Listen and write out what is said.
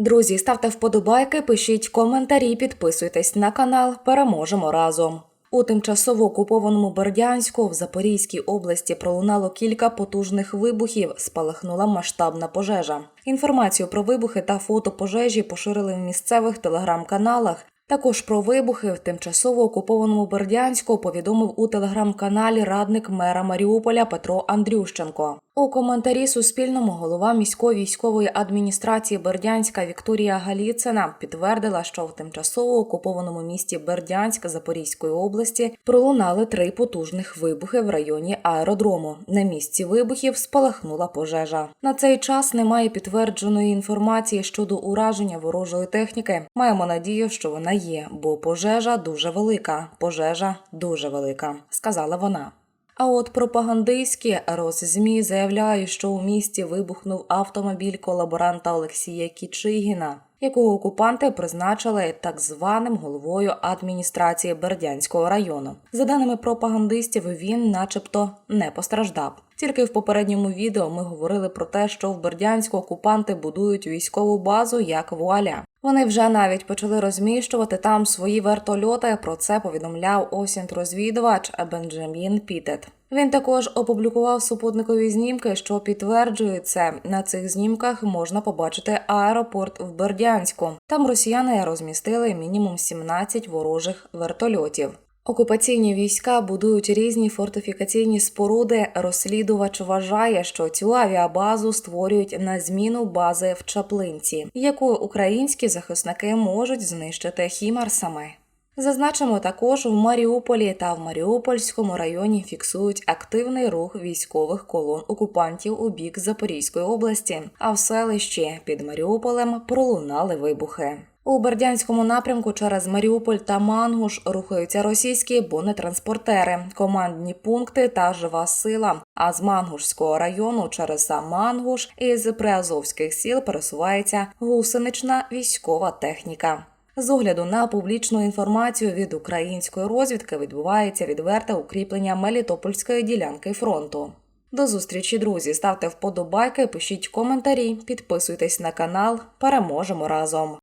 Друзі, ставте вподобайки, пишіть коментарі, підписуйтесь на канал. Переможемо разом. У тимчасово окупованому Бердянську в Запорізькій області пролунало кілька потужних вибухів. Спалахнула масштабна пожежа. Інформацію про вибухи та фото пожежі поширили в місцевих телеграм-каналах. Також про вибухи в тимчасово окупованому Бердянську повідомив у телеграм-каналі радник мера Маріуполя Петро Андрющенко. У коментарі Суспільному голова міської військової адміністрації Бердянська Вікторія Галіцина підтвердила, що в тимчасово окупованому місті Бердянськ Запорізької області пролунали три потужних вибухи в районі аеродрому. На місці вибухів спалахнула пожежа. На цей час немає підтвердженої інформації щодо ураження ворожої техніки. Маємо надію, що вона є, бо пожежа дуже велика. Пожежа дуже велика, сказала вона. А от пропагандистські роззмі заявляють, що у місті вибухнув автомобіль колаборанта Олексія Кічигіна, якого окупанти призначили так званим головою адміністрації Бердянського району. За даними пропагандистів, він, начебто, не постраждав. Тільки в попередньому відео ми говорили про те, що в Бердянську окупанти будують військову базу як вуаля. Вони вже навіть почали розміщувати там свої вертольоти. Про це повідомляв осінт-розвідувач Бенджамін Пітет. Він також опублікував супутникові знімки, що підтверджують це. На цих знімках можна побачити аеропорт в Бердянську. Там росіяни розмістили мінімум 17 ворожих вертольотів. Окупаційні війська будують різні фортифікаційні споруди. Розслідувач вважає, що цю авіабазу створюють на зміну бази в Чаплинці, яку українські захисники можуть знищити хімарсами. Зазначимо також в Маріуполі та в Маріупольському районі фіксують активний рух військових колон окупантів у бік Запорізької області, а в селищі під Маріуполем пролунали вибухи. У Бердянському напрямку через Маріуполь та Мангуш рухаються російські бронетранспортери, командні пункти та жива сила. А з Мангушського району через Мангуш із приазовських сіл пересувається гусенична військова техніка. З огляду на публічну інформацію від української розвідки відбувається відверте укріплення Мелітопольської ділянки фронту. До зустрічі, друзі! Ставте вподобайки, пишіть коментарі, підписуйтесь на канал. Переможемо разом!